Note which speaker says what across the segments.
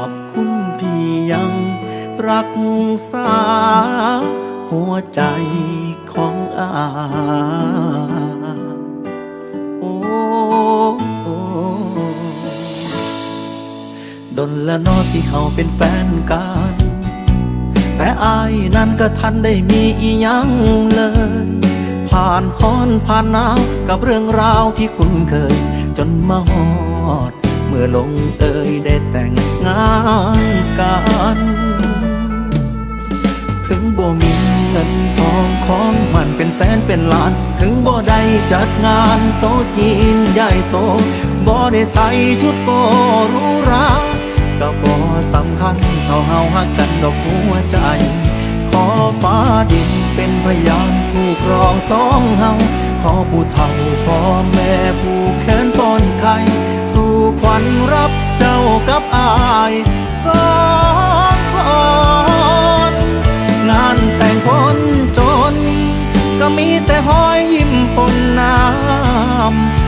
Speaker 1: อบคุณที่ยังรักษา หัวใจของอาโอ้โดนละนอที่เขาเป็นแฟนกัน แต่อายนั้นก็ทันได้มีอียังเลย ผ่านฮ้อนผ่านหนาวกับเรื่องราวที่คุ้นเคย จนมาฮอด มื่อลงเอยได้แต่งงานกัน ถึงบ่มีเงินทองของมันเป็นแสนเป็นล้าน ถึงบ่ได้จัดงานโต๊ะจีนใหญ่โตบ่ได้ใส่ชุดโกรูหราก็บ่สำคัญเท่าเฮาฮักกันดอกหัวใจ ขอฟ้าดินเป็นพยานผู้ครองสองเฮาขอผู้เฒ่าพ่อแม่ผู้แขนป้อนไข่ ขวัญรับเจ้ากับอายสองคนงานแต่งคนจน ก็มีแต่หอยยิ้มปนน้ำ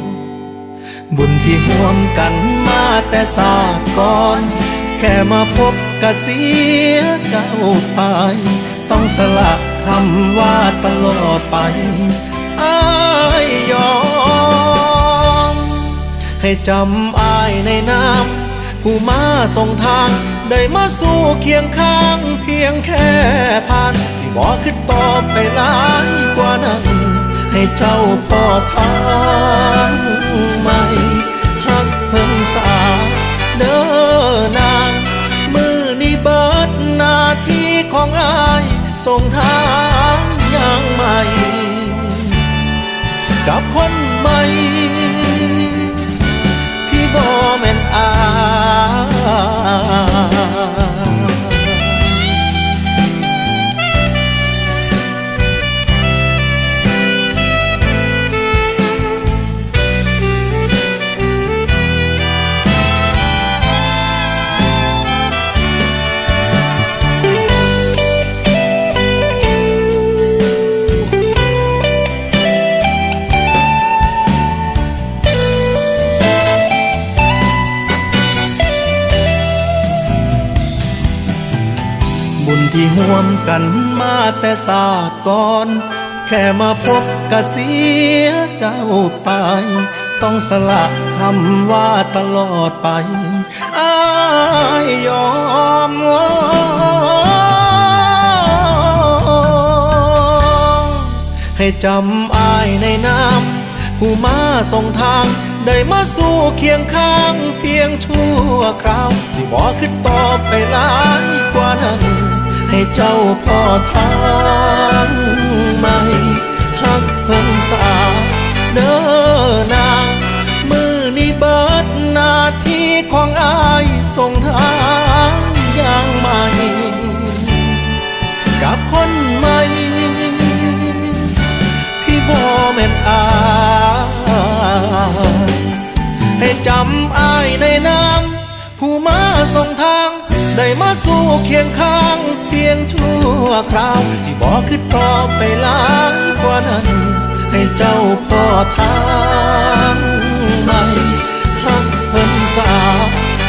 Speaker 1: บุญที่ห่วมกันมาแต่ศาสก่อน แค่มาพบกะเสียเจ้าไป ต้องสละคำว่าตลอดไปอายยอม ให้จำอายในน้ำผู้มาส่งทาง ได้มาสู่เคียงข้าง เพียงแค่ผ่าน สิบอกขึ้นต่อไปหลายกว่านั้น ให้เจ้าพ่อทางใหม่หักเพิ่งสาเด้อนางมือนี้เบิดหน้าที่ของอายส่งทางอยังใหม่ กับคนใหม่ที่บ่แม่นอาย ที่ห่วมกันมาแต่ศาสตร์ก่อน แค่มาพบกะเสียเจ้าไป ต้องสละคำว่าตลอดไปอายยอมให้จำอายในน้ำผู้มาส่งทางได้มาสู่เคียงข้างเพียงชั่วคราว สิบอขึ้นต่อไปหลายกว่านั้น ให้เจ้าพ่อทางใหม่หักเพิ่งสาเด้อนางมือนี้เบิดนาทีของอายส่งทางอย่างใหม่ กับคนใหม่ ที่บ่แม่นอายให้จำอายในน้ำผู้มาส่งทาง ได้มาสู่เคียงข้างเพียงชั่วคราว สิบอกคือต่อไปหลายกว่านั้น ให้เจ้าพ่อทางใหม่หักเพิ่นสาว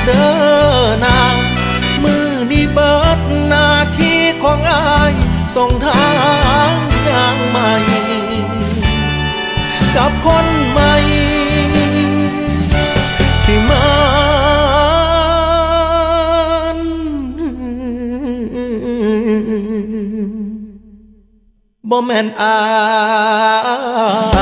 Speaker 1: เด้อนาง มือนี้เบิดหน้าที่ของอายส่งทางอย่างใหม่ กับคนใหม่ บ่แม่นอาย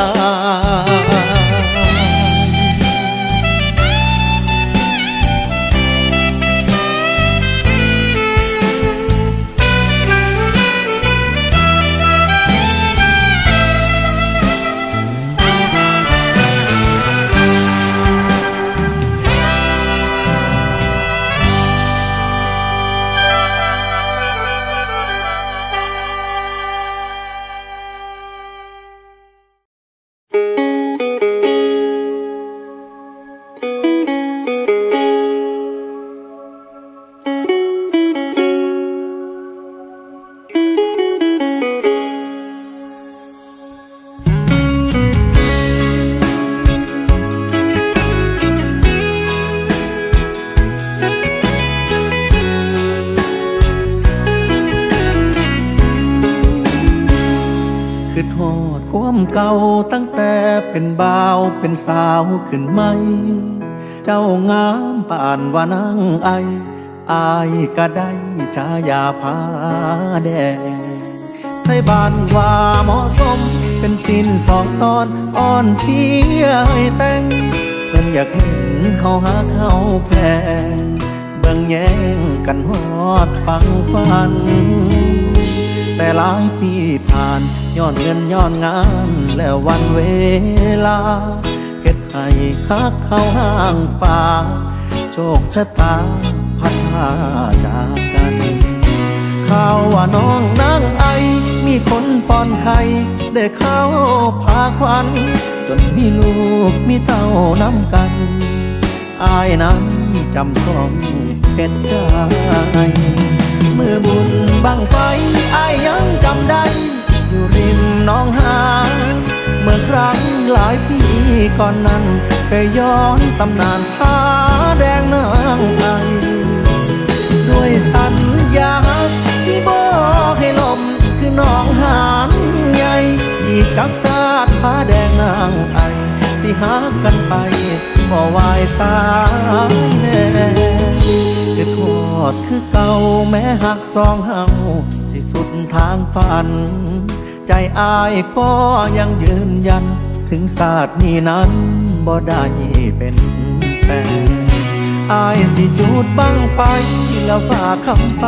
Speaker 1: เก่าตั้งแต่เป็นบ่าวเป็นสาวขึ้นไหม เจ้างามป่านว่านางไอ อายก็ได้ชายาพาแดงไทยบ้านว่าเหมาะสม เป็นสินสองตอนอ่อนเพียให้แต่ง เพิ่นอยากเห็นเขาหาเขาแพงเบิ่งแย่งกันฮอดฟังฟัน หลายปีผ่านย้อนเงินย้อนงานแล้ววันเวลาเฮ็ดให้ฮักเข้าห้างป่าโชคชะตาพัดพาจากกันข่าวว่าน้องนางไอ มีคนป้อนไข่ได้เข้าพาควัน จนมีลูกมีเต้าน้ำกัน อายนั้นจำต้องเป็นใจ มือบุญบังไฟอายยังจำได้ อยู่ริมหน้องหานเมื่อครั้งหลายปีก่อนนั้นเคยย้อนตำนานผ้าแดงนางไอด้วยสัญญาสิบอกให้ลมคือน้องหานใหญ่ยีจักสาดผ้าแดงนางไอ หากันไปบ่วายสายแน่คือทอดคือเก่าแม้หักสองเฮาสิสุดทางฝัน ใจอายก็ยังยืนยัน ถึงศาสตร์นี้นั้นบ่ได้เป็นแฟนอายสิจูดบังไฟแล้วฝากคำไป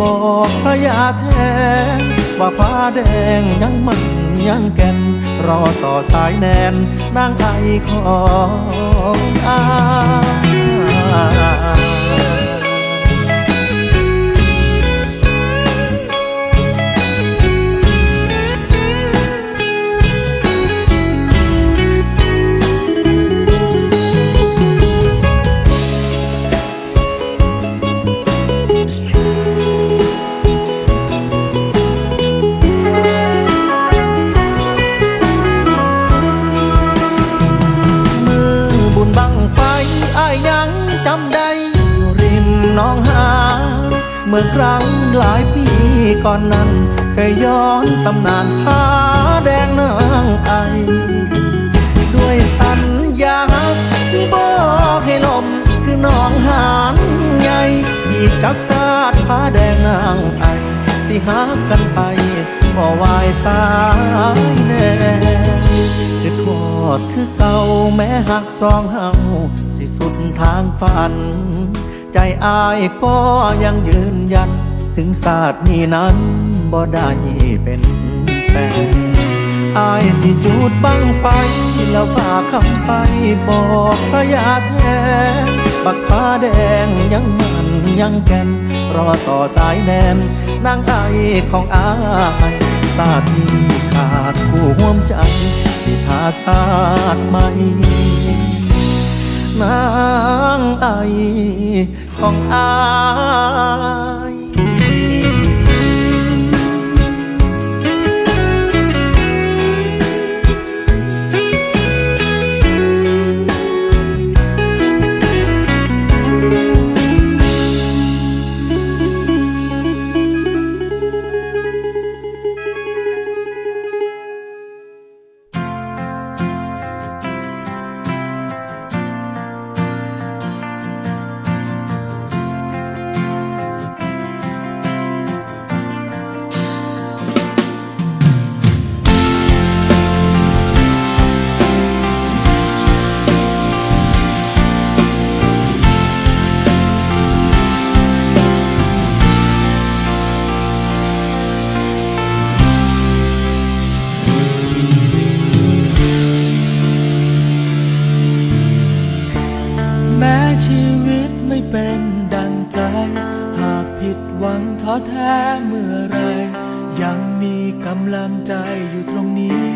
Speaker 1: บอกพระยาแทนว่าผ้าแดงยังมัน ยังแก่น รอต่อสายแนนนางไอของอา อีกจักสาดผ้าแดงนางไอสิหากันไปบ่วายสายแน่คือทอดคือเก่าแม้หักสองเฮาสิสุดทางฝัน ใจอายก็ยังยืนยัน ถึงศาสตร์นี้นั้นบ่ได้เป็นแฟนอายสิจูดบังไฟ แล้วฝากคำไปบอกพระยาแทนบักฟ้าแดงยังมัน ยังแก่นรอต่อสายแนนนางไอของอายสาดีขาดคู่ห่วมใจ สิทาสาสตร์ใหม่นางไอของอาย
Speaker 2: แท้เมื่อไร ยังมีกำลังใจอยู่ตรงนี้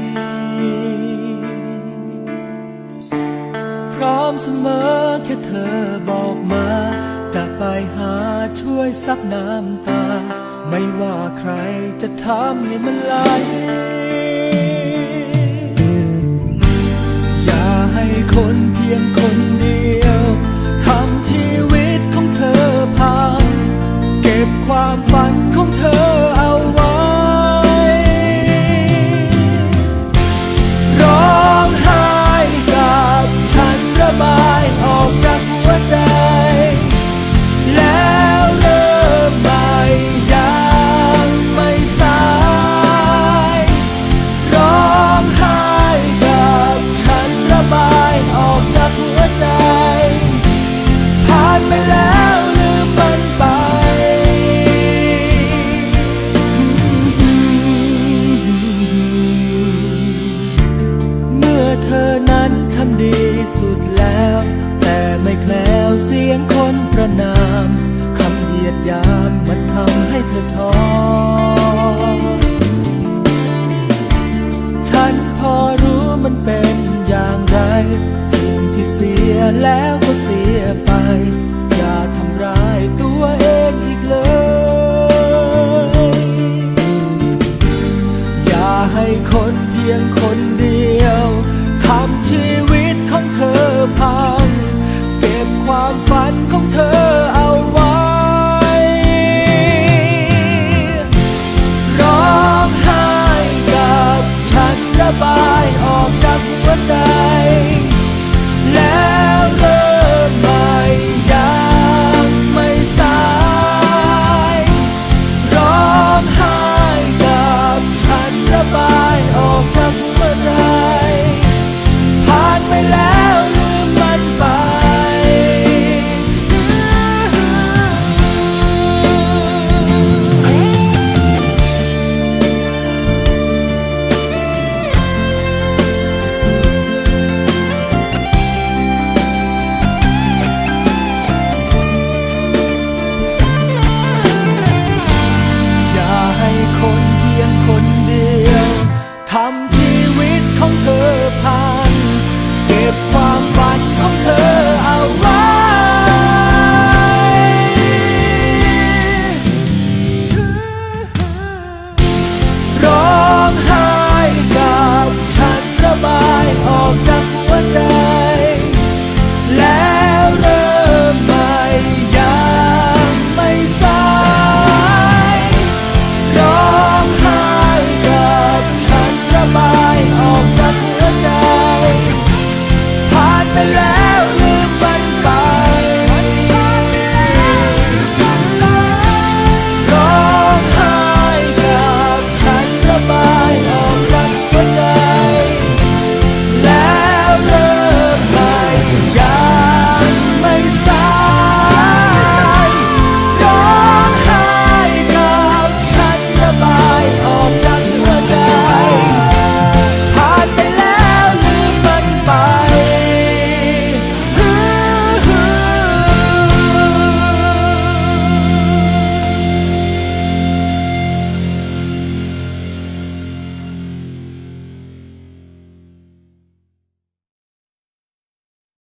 Speaker 2: พร้อมเสมอแค่เธอบอกมา จะไปหาช่วยซับน้ำตา ไม่ว่าใครจะทำให้มันไหลอย่าให้คนเพียงคนเดียว บความฝัน แล้ว